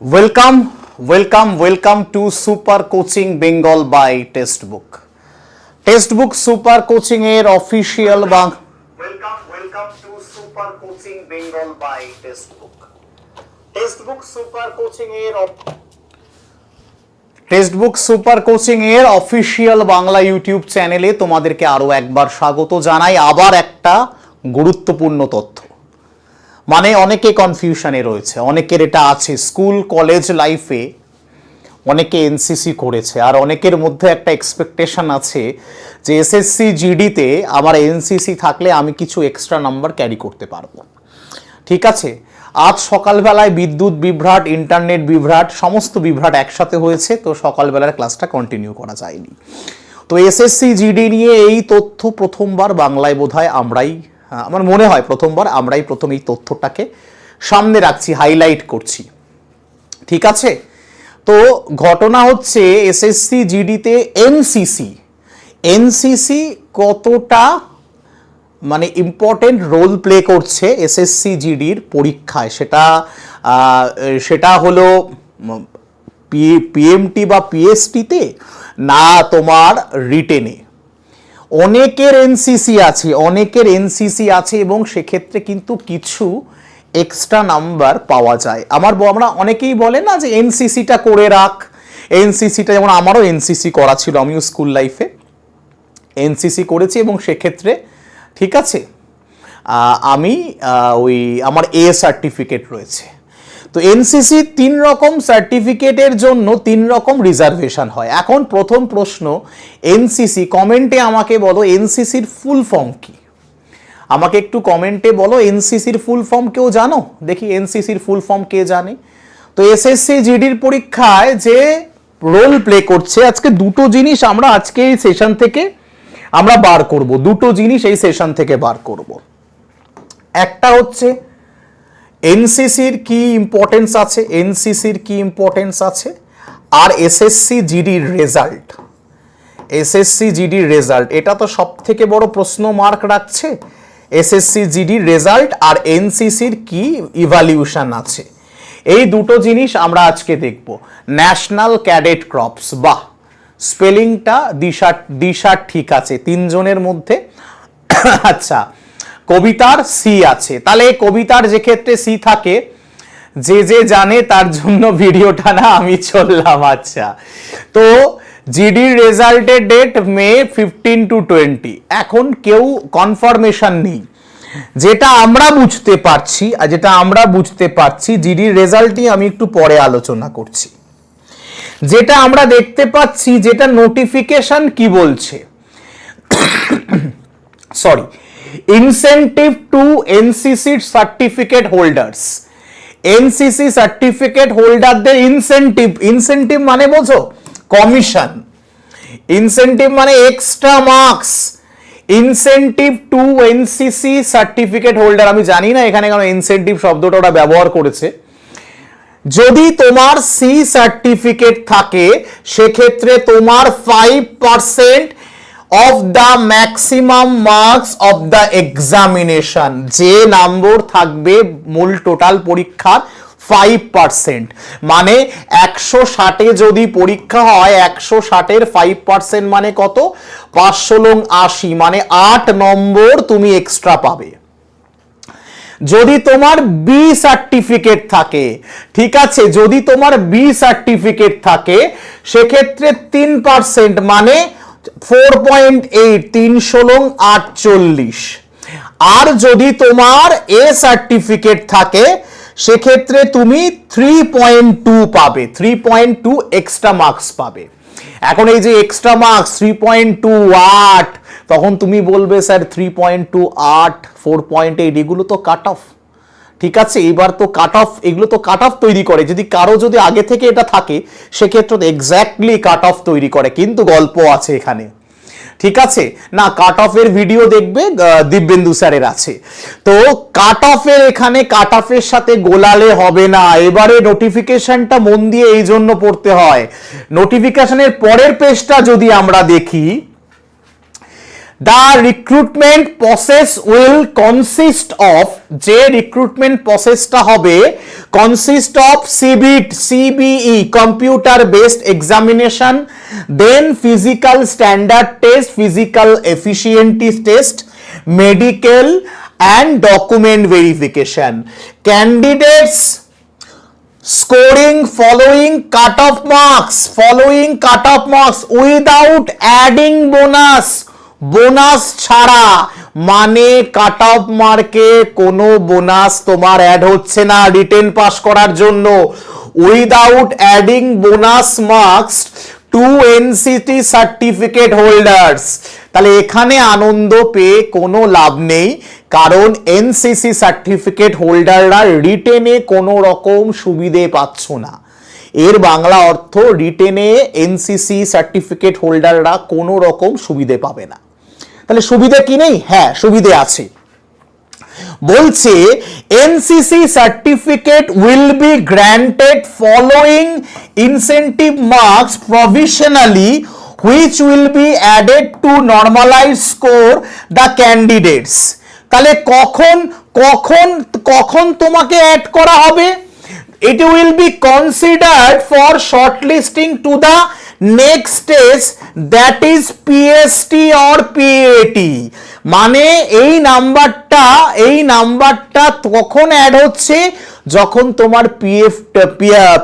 Welcome, welcome, welcome to Super Coaching Bengal by Textbook. Textbook Super Coaching এর official বাং welcome welcome to super coaching Bengal by textbook textbook super coaching এর textbook super coaching এর official Bangla YouTube চ্যানেলে তোমাদেরকে আরও একবার স্বাগত জানাই। আবার একটা গুরুত্বপূর্ণ তথ্য। মানে অনেকে কনফিউশনে রয়েছে, অনেকের এটা আছে। স্কুল কলেজ লাইফে অনেকে এনসিসি করেছে, আর অনেকের মধ্যে একটা এক্সপেকটেশন আছে যে এসএসসি জিডিতে আমার এনসিসি থাকলে আমি কিছু এক্সট্রা নাম্বার ক্যারি করতে পারব। ঠিক আছে? আজ সকালবেলায় বিদ্যুৎ বিভ্রাট ইন্টারনেট বিভ্রাট, সমস্ত বিভ্রাট একসাথে হয়েছে, তো সকালবেলার ক্লাসটা কন্টিনিউ করা যায়নি। তো এসএসসি জিডি নিয়ে এই তথ্য প্রথমবার বাংলায় বোধহয় আমরাই আমার মনে হয় প্রথমবার আমরাই প্রথম এই তথ্যটাকে সামনে রাখছি হাইলাইট করছি। ঠিক আছে? তো ঘটনা হচ্ছে এসএসসি জিডিতে এনসিসি। এনসিসি কতটা মানে ইম্পর্টেন্ট রোল প্লে করছে এসএসসি জিডির পরীক্ষায়? সেটা সেটা হলো পিএমটি বা পিএসটিতে না তোমার রিটেনে? অনেকের এনসিসি আছে, অনেকের এনসিসি আছে এবং সেক্ষেত্রে কিন্তু কিছু এক্সট্রা নাম্বার পাওয়া যায়। আমার আমরা অনেকেই বলে না যে এনসিসিটা করে রাখ। এনসিসিটা যেমন আমারও এনসিসি করা ছিল, আমিও স্কুল লাইফে এনসিসি করেছি এবং সেক্ষেত্রে ঠিক আছে। আমি ওই আমার এ সার্টিফিকেট রয়েছে। তো এনসিসি তিন রকম সার্টিফিকেটের জন্য তিন রকম রিজার্ভেশন হয়। এখন প্রথম প্রশ্ন এনসিসি কমেন্টে আমাকে বলো এনসিসির ফুল ফর্ম কি? আমাকে একটু কমেন্টে বলো এনসিসির ফুল ফর্ম কেউ জানো? দেখি এনসিসির ফুল ফর্ম কে জানে? তো এসএসসি জিডির পরীক্ষায় যে রোল প্লে করছে, আজকে দুটো জিনিস আমরা আজকে এই সেশন থেকে আমরা বার করব। দুটো জিনিস এই সেশন থেকে বার করব। একটা হচ্ছে এনসিসির কি ইম্পর্টেন্স আছে? এনসিসির কি ইম্পর্টেন্স আছে? আর এসএসসি জিডির রেজাল্ট এসএসসি জিডির রেজাল্ট এটা তো সব থেকে বড় প্রশ্ন মার্ক রাখছে। এসএসসি জিডির রেজাল্ট আর এনসিসির কি ইভালিউশন আছে? এই দুটো জিনিস আমরা আজকে দেখব। ন্যাশনাল ক্যাডেট ক্রপস বাহ! স্পেলিংটা দিশা দিশা ঠিক আছে। তিনজনের মধ্যে। আচ্ছা কবিতার সি আছে। তাহলে কবিতার যে ক্ষেত্রে সি থাকে, যে যে জানে তার জন্য ভিডিওটা না আমি চললাম আচ্ছা। তো জিডির রেজাল্টের date May fifteen to twenty এখন কেউ কনফার্মেশন নেই। যেটা আমরা বুঝতে পারছি, আর যেটা আমরা বুঝতে পারছি জিডির রেজাল্টই আমি একটু পরে আলোচনা করছি। যেটা আমরা দেখতে পাচ্ছি, যেটা নোটিফিকেশন কি বলছে? Sorry incentive to NCC certificate holders NCC certificate হোল্ডারদের ইনসেন্টিভ ইনসেন্টিভ মানে বোঝো কমিশন ইনসেন্টিভ মানে extra marks incentive to NCC certificate holder আমি জানি না এখানে কেন ইনসেন্টিভ শব্দটা ওরা ব্যবহার করেছে। যদি তোমার সি সার্টিফিকেট থাকে, সেক্ষেত্রে তোমার five percent of the maximum marks of the examination যে নম্বর থাকবে মূল টোটাল পরীক্ষার ফাইভ পার্সেন্ট মানে একশো ষাটে যদি পরীক্ষা হয়, একশো ষাটের ফাইভ পার্সেন্ট মানে কত? পাঁচশো লং আশি। মানে আট নম্বর তুমি এক্সট্রা পাবে। যদি তোমার বি সার্টিফিকেট থাকে, ঠিক আছে? যদি তোমার বি সার্টিফিকেট থাকে, সেক্ষেত্রে তিন পার্সেন্ট মানে ফোর পয়েন্ট এইট তিন ষোলো আটচল্লিশ। আর যদি তোমার এ সার্টিফিকেট থাকে, সেক্ষেত্রে তুমি থ্রি পয়েন্ট টু পাবে three point two extra marks পাবে। এখন এই যে extra marks three point two আট তখন তুমি বলবে, স্যার থ্রি পয়েন্ট টু আট ফোর পয়েন্ট এইট এগুলো তো কাট অফ ঠিক আছে, এবার তো কাট অফ এগুলো তো কাট অফ তৈরি করে। যদি কারও যদি আগে থেকে এটা থাকে, সেক্ষেত্রে তো এক্স্যাক্টলি কাট অফ তৈরি করে, কিন্তু গল্প আছে এখানে। ঠিক আছে? না কাট অফের ভিডিও দেখবে দিব্যেন্দু স্যারের আছে। তো কাট অফের এখানে কাট অফের সাথে গোলালে হবে না। এবারে নোটিফিকেশনটা মন দিয়ে এই জন্য পড়তে হয়। নোটিফিকেশনের পরের পেজটা যদি আমরা দেখি the recruitment process will consist of যে রিক্রুটমেন্ট প্রসেসটা হবে consist of CBT CBE computer based examination then physical standard test physical efficiency test medical and document verification candidates scoring following cut off marks, following cut off marks without adding bonus. Bonus ছাড়া। মানে cut off মার্কে কোনো bonus তোমার add হচ্ছে না written pass করার জন্য। Without adding bonus marks to NCC certificate holders তাহলে এখানে আনন্দ পেয়ে কোনো লাভ নেই, কারণ এনসিসি সার্টিফিকেট হোল্ডাররা রিটেনে কোনো রকম সুবিধে পাচ্ছ না। এর বাংলা অর্থ রিটেনে এনসিসি সার্টিফিকেট হোল্ডাররা কোনো রকম সুবিধে পাবে না। তাহলে সুবিধে কি নেই? হ্যাঁ সুবিধে আছে। বলছে NCC certificate will be granted following incentive marks provisionally which will be added to normalize score the candidates তাহলে কখন কখন কখন তোমাকে অ্যাড করা হবে? It will be be for shortlisting to the next stage that is PST or PAT মানে এই নাম্বারটা এই নাম্বারটা তখন অ্যাড হচ্ছে যখন তোমার পিএফ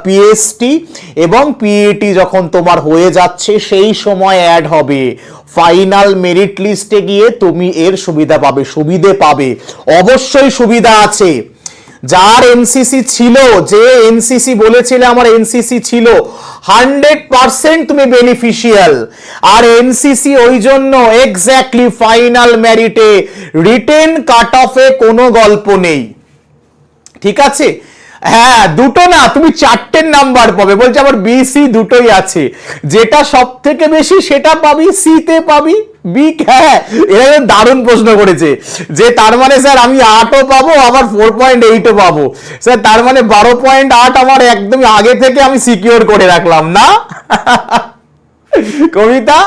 পিএসটি এবং পিএটি যখন তোমার হয়ে যাচ্ছে, সেই সময় অ্যাড হবে। ফাইনাল মেরিট লিস্টে গিয়ে তুমি এর সুবিধা পাবে, সুবিধে পাবে। অবশ্যই সুবিধা আছে। যার এনসিসি ছিল, যে এনসিসি বলেছিলে আমার এনসিসি ছিল, হান্ড্রেড পার্সেন্ট তুমি বেনিফিশিয়াল। আর এনসিসি ওই জন্য এক্স্যাক্টলি ফাইনাল ম্যারিটে রিটেন কাট অফে কোনো গল্প নেই। ঠিক আছে? হ্যাঁ দুটো না, তুমি চারটের নাম্বার পাবে। বলছে আমার বি সি দুটোই আছে। যেটা সব থেকে বেশি, সেটা পাবি সি তে পাবি বি হ্যাঁ এরা দারুণ প্রশ্ন করেছে। যে তার মানে স্যার আমি আটও পাবো, আবার ফোর পয়েন্ট এইটও পাবো। স্যার, তার মানে বারো পয়েন্ট আট আমার একদম আগে থেকে আমি সিকিওর করে রাখলাম, না? কবিতা?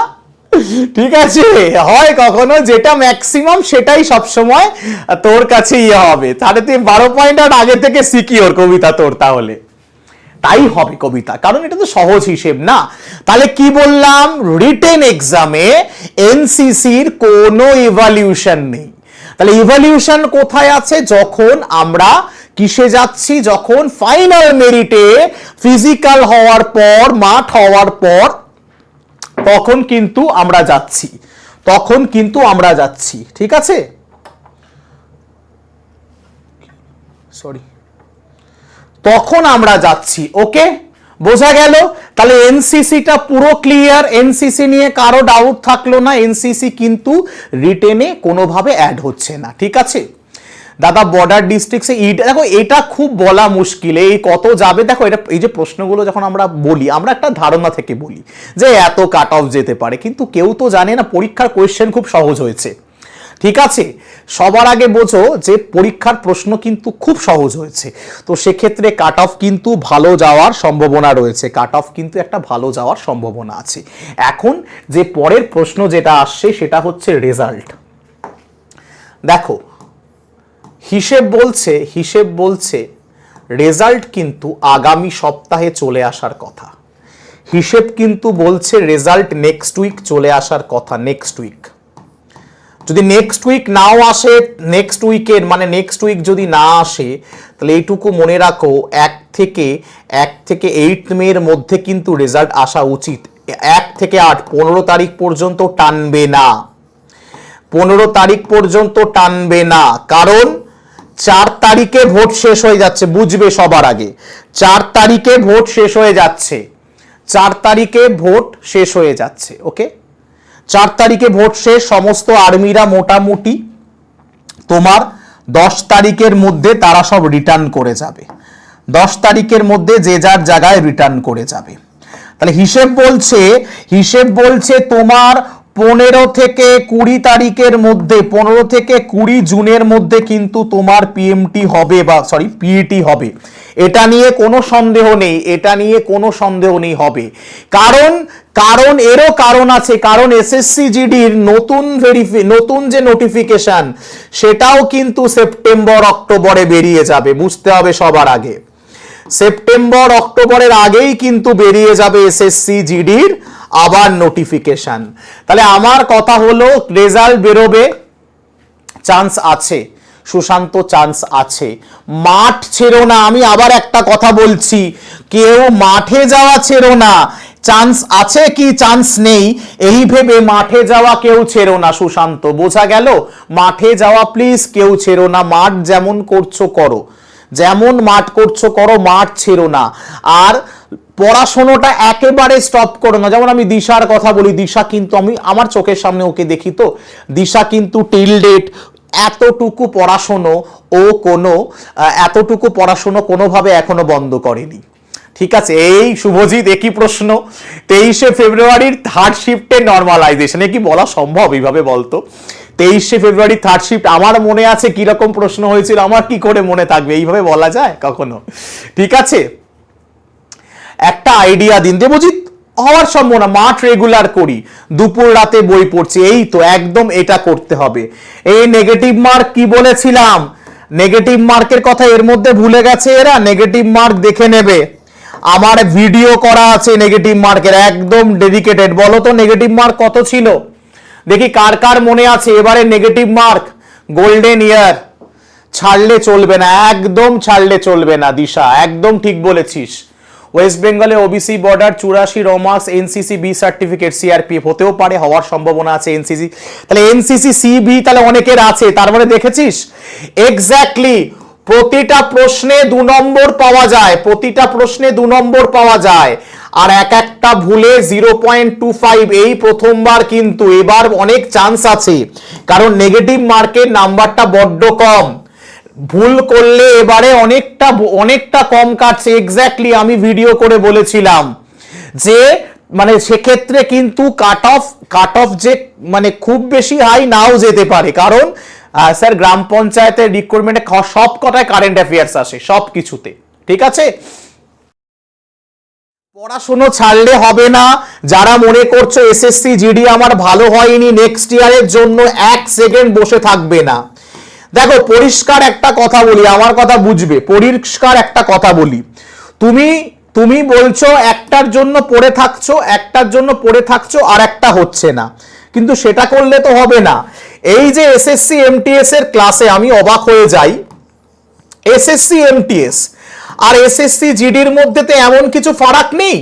ঠিক আছে? হয় কখনো যেটা ম্যাক্সিমাম সেটাই সবসময় তোর কাছে ইয়ে হবে। তাহলে তুই বারো পয়েন্ট আট আগে থেকে সিকিওর কবিতা তোর তাহলে। তাই হবে কবিতা, কারণ এটা তো সহজ হিসেব না। তাহলে কি বললাম? রিটেন এক্সামে এনসিসির কোনো ইভালিউশন নেই। তাহলে ইভালিউশন কোথায় আছে? যখন আমরা কিসে যাচ্ছি? যখন ফাইনাল মেরিটে ফিজিক্যাল হওয়ার পর, মাঠ হওয়ার পর তখন কিন্তু আমরা যাচ্ছি। তখন কিন্তু আমরা যাচ্ছি। ঠিক আছে? সরি তখন আমরা যাচ্ছি ওকে বোঝা গেল? তাহলে এনসিসিটা পুরো ক্লিয়ার এনসিসি নিয়ে কারও ডাউট থাকল না। এনসিসি কিন্তু রিটেনে কোনোভাবে অ্যাড হচ্ছে না। ঠিক আছে? দাদা বর্ডার ডিস্ট্রিক্টসে ইটা দেখো, এটা খুব বলা মুশকিল। এই কত যাবে? দেখো, এটা এই যে প্রশ্নগুলো যখন আমরা বলি, আমরা একটা ধারণা থেকে বলি যে এত কাট অফ যেতে পারে। কিন্তু কেউ তো জানে না, পরীক্ষার কোয়েশ্চেন খুব সহজ হয়েছে। ঠিক আছে? সবার আগে বোঝো যে পরীক্ষার প্রশ্ন কিন্তু খুব সহজ হয়েছে। তো সেক্ষেত্রে কাট অফ কিন্তু ভালো যাওয়ার সম্ভাবনা রয়েছে। কাট অফ কিন্তু একটা ভালো যাওয়ার সম্ভাবনা আছে। এখন যে পরের প্রশ্ন যেটা আসছে, সেটা হচ্ছে রেজাল্ট দেখো হিসেব বলছে হিসেব বলছে, রেজাল্ট কিন্তু আগামী সপ্তাহে চলে আসার কথা। হিসেব কিন্তু বলছে রেজাল্ট নেক্সট উইক চলে আসার কথা, নেক্সট উইক। যদি নেক্সট উইক নাও আসে, নেক্সট উইকের মানে নেক্সট উইক যদি না আসে, তাহলে এইটুকু মনে রাখো, এক থেকে এক থেকে এইট মের মধ্যে কিন্তু রেজাল্ট আসা উচিত। এক থেকে আট, পনেরো তারিখ পর্যন্ত টানবে না। পনেরো তারিখ পর্যন্ত টানবে না। কারণ চার তারিখে ভোট শেষ হয়ে যাচ্ছে, বুঝবে সবার আগে। চার তারিখে ভোট শেষ হয়ে যাচ্ছে। চার তারিখে ভোট শেষ হয়ে যাচ্ছে ওকে চার তারিখে ভোট শেষ, সমস্ত আর্মিরা মোটামুটি তোমার দশ তারিখের মধ্যে তারা সব রিটার্ন করে যাবে। দশ তারিখের মধ্যে যে যার জায়গায় রিটার্ন করে যাবে। তাহলে হিসেব বলছে হিসেব বলছে তোমার পনেরো থেকে কুড়ি তারিখের মধ্যে, পনেরো থেকে কুড়ি জুনের মধ্যে কিন্তু তোমার পিএমটি হবে বা সরি পিইটি হবে। এটা নিয়ে কোনো সন্দেহ নেই, এটা নিয়ে কোনো সন্দেহ নেই হবে। কারণ কারণ এরও কারণ আছে, কারণ এসএসসি জিডির নতুন ভেরিফি নতুন যে নোটিফিকেশন সেটাও কিন্তু সেপ্টেম্বর অক্টোবরে বেরিয়ে যাবে, বুঝতে হবে সবার আগে। সেপ্টেম্বর অক্টোবরের আগেই কিন্তু বেরিয়ে যাবে এসএসসি জিডির আবার নোটিফিকেশন তাহলে আমার কথা হলো, রেজাল্ট বেরোবে চান্স আছে, সুশান্ত চান্স আছে। মাঠ ছেড়ো না, আমি আবার একটা কথা বলছি। কেউ মাঠে যাওয়া ছেড়ো না। চান্স আছে কি চান্স নেই? এই ভেবে মাঠে যাওয়া কেউ ছেড়ো না, সুশান্ত। বোঝা গেল? মাঠে যাওয়া প্লিজ কেউ ছেড়ো না। মাঠ যেমন করছ করো। যেমন মাঠ করছ করো, মাঠ ছেড়ো না। আর পড়াশোনাটা একেবারে স্টপ করো না। যেমন আমি দিশার কথা বলি, দিশা কিন্তু আমি আমার চোখের সামনে ওকে দেখি তো। দিশা কিন্তু টিল ডেট এতটুকু পড়াশোনো ও কোনো এতটুকু পড়াশোনা কোনোভাবে এখনও বন্ধ করেনি। ঠিক আছে? এই শুভজিৎ, একই প্রশ্ন। তেইশে ফেব্রুয়ারির থার্ড শিফটে নর্মালাইজেশনে কি বলা সম্ভব এইভাবে বলতো? তেইশে ফেব্রুয়ারি থার্ড শিফট আমার মনে আছে কীরকম প্রশ্ন হয়েছিল, আমার কি করে মনে থাকবে? এইভাবে বলা যায় কখনো? ঠিক আছে? একটা আইডিয়া দিন দেবজিৎ হওয়ার সম্ভাবনা, মাঠ রেগুলার করি, দুপুর রাতে বই পড়ছি, এই তো একদম এটা করতে হবে। এই নেগেটিভ মার্ক কি বলেছিলাম? নেগেটিভ মার্কের কথা এর মধ্যে ভুলে গেছে এরা নেগেটিভ মার্ক দেখে নেবে। আমার ভিডিও করা আছে নেগেটিভ মার্কের একদম ডেডিকেটেড বলো তো নেগেটিভ মার্ক কত ছিল? দেখি কার কার মনে আছে, এবারে নেগেটিভ মার্ক গোল্ডেন ইয়ার ছাড়লে চলবে না, একদম ছাড়লে চলবে না, দিশা, একদম ঠিক বলেছিস। ওয়েস্ট বেঙ্গলে ওবিসি বর্ডার চুরাশি marks NCC B certificate CRPF হতেও পারে, হওয়ার সম্ভাবনা আছে এনসিসি তাহলে এনসিসি সিবি তাহলে অনেকের আছে, তার মানে দেখেছিস? এক্স্যাক্টলি প্রতিটা প্রশ্নে দু নম্বর পাওয়া যায়, প্রতিটা প্রশ্নে দু নম্বর পাওয়া যায়। আর এক একটা ভুলে জিরো পয়েন্ট টু ফাইভ এই প্রথমবার কিন্তু এবার অনেক চান্স আছে, কারণ নেগেটিভ মার্কের নাম্বারটা বড্ড কম। ভুল করলে এবারে অনেকটা অনেকটা কম কাটছে। এক্স্যাক্টলি আমি ভিডিও করে বলেছিলাম যে মানে সেক্ষেত্রে কিন্তু কাট অফ কাট অফ যে মানে খুব বেশি হাই নাও যেতে পারে। কারণ স্যার গ্রাম পঞ্চায়েতের রিক্রুটমেন্টে সব কটায় কারেন্ট অ্যাফেয়ার্স আসে, সব কিছুতে। ঠিক আছে? পড়াশুনো ছাড়লে হবে না। যারা মনে করছ এসএসসি জিডি আমার ভালো হয়নি নেক্সট ইয়ারের জন্য এক সেকেন্ড বসে থাকবে না। দেখো, পরিষ্কার একটা কথা বলি, আমার কথা বুঝবে, পরিষ্কার একটা কথা বলি। তুমি তুমি বলছো একটার জন্য পড়ে থাকছো, একটার জন্য পড়ে থাকছো, আর একটা হচ্ছে না। কিন্তু সেটা করলে তো হবে না। এই যে এসএসসি এমটিএস এর ক্লাসে আমি অবাক হয়ে যাই। এসএসসি এমটিএস আর এসএসসি জিডির মধ্যে তো এমন কিছু ফারাক নেই।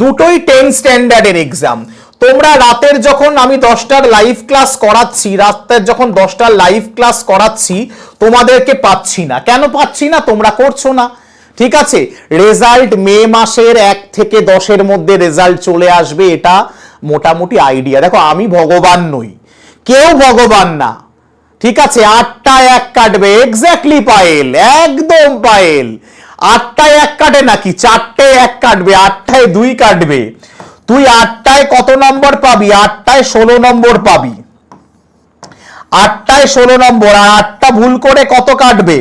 দুটোই টেন স্ট্যান্ডার্ডের এক্সাম তোমরা রাতের যখন আমি দশটার লাইভ ক্লাস করাচ্ছি, রাতের যখন দশটার লাইভ ক্লাস করাচ্ছি, তোমাদেরকে পাচ্ছি না। কেন পাচ্ছি না? তোমরা করছ না। ঠিক আছে? রেজাল্ট মে মাসের এক থেকে দশের মধ্যে রেজাল্ট চলে আসবে, এটা মোটামুটি আইডিয়া দেখো, আমি ভগবান নই। কেউ ভগবান না। ঠিক আছে? আটটায় এক কাটবে। এক্স্যাক্টলি পায়েল। একদম পায়েল। আটটায় এক কাটে নাকি? চারটে এক কাটবে। আটটায় দুই কাটবে। তুই আটটায় কত নম্বর পাবি? আটটায় ষোলো নম্বর পাবি। আটটায় ষোলো নম্বর, আর আটটা ভুল করে কত কাটবে?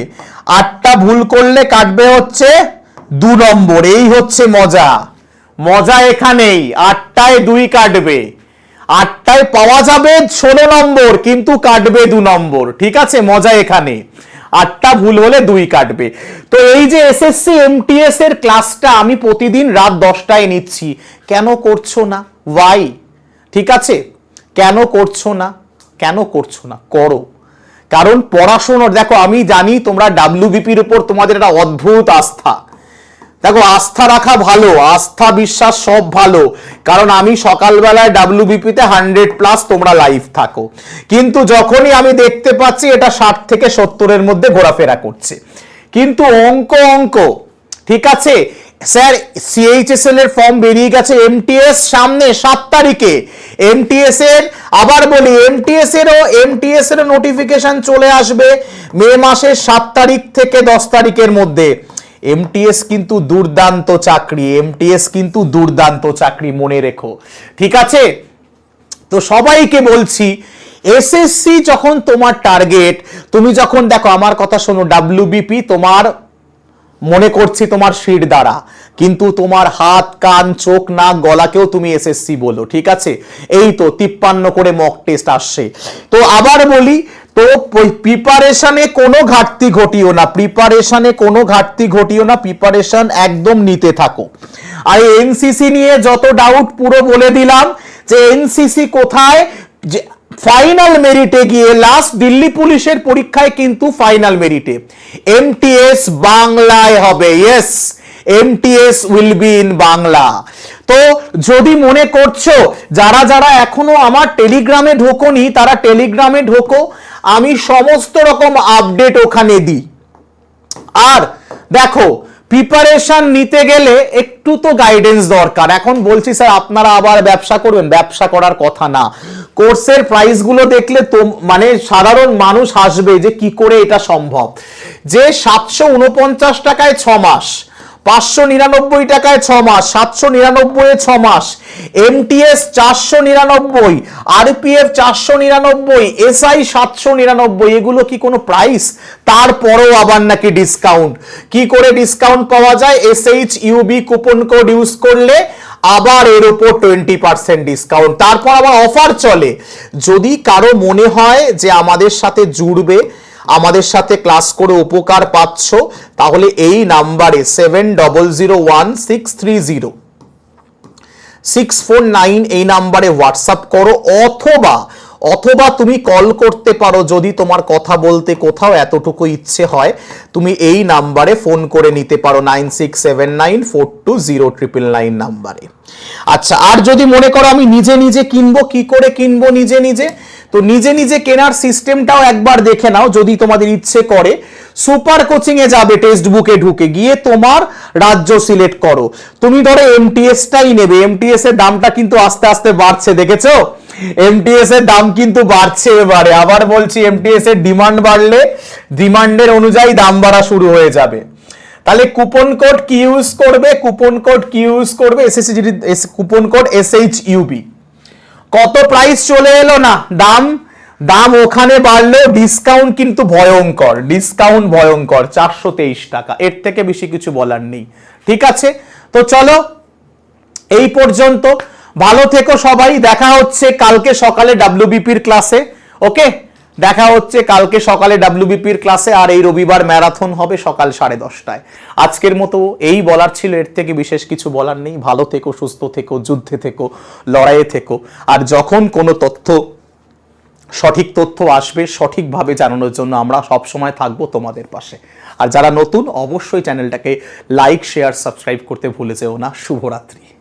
আটটা ভুল করলে কাটবে হচ্ছে দু নম্বর। এই হচ্ছে মজা। মজা এখানেই। আটটায় দুই কাটবে। আটটায় পাওয়া যাবে ষোলো নম্বর, কিন্তু কাটবে দু নম্বর। ঠিক আছে? মজা এখানে। আটটা ভুল হলে দুই কাটবে। তো এই যে এসএসসি এমটিএস এর ক্লাসটা আমি প্রতিদিন রাত দশটায় নিচ্ছি। কেন করছ না? ওয়াই ঠিক আছে? কেন করছ না? কেন করছ না? করো। কারণ পড়াশোনার, দেখো আমি জানি তোমরা ডাব্লিউবিপির উপর তোমাদের একটা অদ্ভুত আস্থা। দেখো, আস্থা রাখা ভালো, আস্থা বিশ্বাস সব ভালো। কারণ আমি সকালবেলায় ডাব্লিউবিপিতে হান্ড্রেড প্লাস তোমরা লাইভ থাকো। কিন্তু যখনই আমি দেখতে পাচ্ছি, এটা ষাট থেকে সত্তরের মধ্যে ঘোরাফেরা করছে। কিন্তু অঙ্ক অঙ্ক, ঠিক আছে? স্যার সিএইচএসএল এর ফর্ম বেরিয়ে গেছে এমটিএস সামনে সাত তারিখে। এমটিএস এর, আবার বলি এমটিএস এরও এমটিএস এর নোটিফিকেশন চলে আসবে মে মাসের সাত তারিখ থেকে দশ তারিখের মধ্যে। এমটিএস কিন্তু দুর্দান্ত চাকরি এমটিএস কিন্তু দুর্দান্ত চাকরি, মনে রেখো। ঠিক আছে? তো সবাইকে বলছি এসএসসি যখন তোমার টার্গেট তুমি যখন দেখো, আমার কথা শোনো ডাব্লিউবিপি তোমার মনে করছি তোমার শির দ্বারা, কিন্তু তোমার হাত, কান, চোখ, নাক, গলাকেও তুমি এসএসসি বলো, ঠিক আছে? এই তো, তিপ্পান্ন করে মক টেস্ট আসছে। তো আবার বলি তো প্রিপারেশনে কোনো ঘাটতি ঘটিও না প্রিপারেশনে কোনো ঘাটতি ঘটিও না প্রিপারেশন একদম নিতে থাকো। আর এনসিসি নিয়ে যত ডাউট পুরো বলে দিলাম যে এনসিসি কোথায়, যে ফাইনাল মেরিটে গিয়ে লাস্ট দিল্লি পুলিশের পরীক্ষায় কিন্তু ফাইনাল মেরিটে এমটিএস বাংলায় হবে yes MTS will be in Bangla তো যদি মনে করছ, যারা যারা এখনও আমার টেলিগ্রামে ঢোকোনি, তারা টেলিগ্রামে ঢোকো। আমি সমস্ত রকম আপডেট ওখানে দিই। আর দেখো প্রিপারেশন নিতে গেলে একটু তো গাইডেন্স দরকার। এখন বলছি, স্যার, আপনারা আবার ব্যবসা করবেন। ব্যবসা করার কথা না। কোর্সের প্রাইসগুলো দেখলে তো মানে সাধারণ মানুষ হাসবে যে কি করে এটা সম্ভব। যে সাতশো উনপঞ্চাশ টাকায় ছ মাস পাঁচশো নিরানব্বই টাকায় ছ মাস, সাতশো নিরানব্বই ছ মাস এমটিএস চারশো নিরানব্বই আরপিএফ চারশো নিরানব্বই এসআই সাতশো নিরানব্বই, এগুলো কি কোনো প্রাইস তারপরেও আবার নাকি ডিসকাউন্ট কি করে ডিসকাউন্ট পাওয়া যায়? S SH UB coupon code use করলে আবার এর উপর টোয়েন্টি পার্সেন্ট ডিসকাউন্ট তারপর আবার অফার চলে। যদি কারও মনে হয় যে আমাদের সাথে জুড়বে আমাদের সাথে ক্লাস করে উপকার পাচ্ছ, তাহলে এই নাম্বারে seven double zero one six three zero six four nine এই নাম্বারে হোয়াটসঅ্যাপ করো, অথবা অথবা তুমি কল করতে পারো যদি তোমার কথা বলতে কোথাও এতটুকু ইচ্ছে হয়, তুমি এই নাম্বারে ফোন করে নিতে পারো nine six seven nine four two zero triple nine নাম্বারে আচ্ছা আর যদি মনে করো আমি নিজে নিজে কিনবো, কি করে কিনবো নিজে নিজে? তো নিজে নিজে কেনার সিস্টেমটাও একবার দেখে নাও যদি তোমাদের ইচ্ছে করে। সুপার কোচিং এ যাবে টেক্সট বুকে ঢুকে, গিয়ে তোমার রাজ্য সিলেক্ট করো। তুমি ধরো এমটিএসটাই নেবে এমটিএস এর দামটা কিন্তু আস্তে আস্তে বাড়ছে, দেখেছ? এমটিএস এর দাম কিন্তু বাড়ছে এবারে। আবার বলছি এমটিএস এর ডিমান্ড বাড়লে ডিমান্ডের অনুযায়ী দাম বাড়া শুরু হয়ে যাবে। তাহলে কুপন কোড কি ইউজ করবে? কুপন কোড কি ইউজ করবে? SSC coupon code SH UB কত প্রাইস চলে এলো না? দাম? দাম ওখানে বাড়লেও ডিসকাউন্ট কিন্তু ভয়ঙ্কর ডিসকাউন্ট ভয়ঙ্কর, চারশো তেইশ টাকা। এর থেকে বেশি কিছু বলার নেই। ঠিক আছে? তো চলো, এই পর্যন্ত। ভালো থেকো সবাই, দেখা হচ্ছে কালকে সকালে ডাব্লিউবিপির ক্লাসে ওকে দেখা হচ্ছে কালকে সকালে ডাব্লিউবিপির ক্লাসে আর এই রবিবার ম্যারাথন হবে সকাল সাড়ে দশটায়। আজকের মতো এই বলার ছিল, এর থেকে বিশেষ কিছু বলার নেই। ভালো থেকো, সুস্থ থেকো, যুদ্ধে থেকো, লড়াইয়ে থেকো। আর যখন কোনো তথ্য, সঠিক তথ্য আসবে, সঠিকভাবে জানানোর জন্য আমরা সব সময় থাকব তোমাদের পাশে। আর যারা নতুন, অবশ্যই চ্যানেলটাকে লাইক শেয়ার সাবস্ক্রাইব করতে ভুলে যেও না। শুভরাত্রি।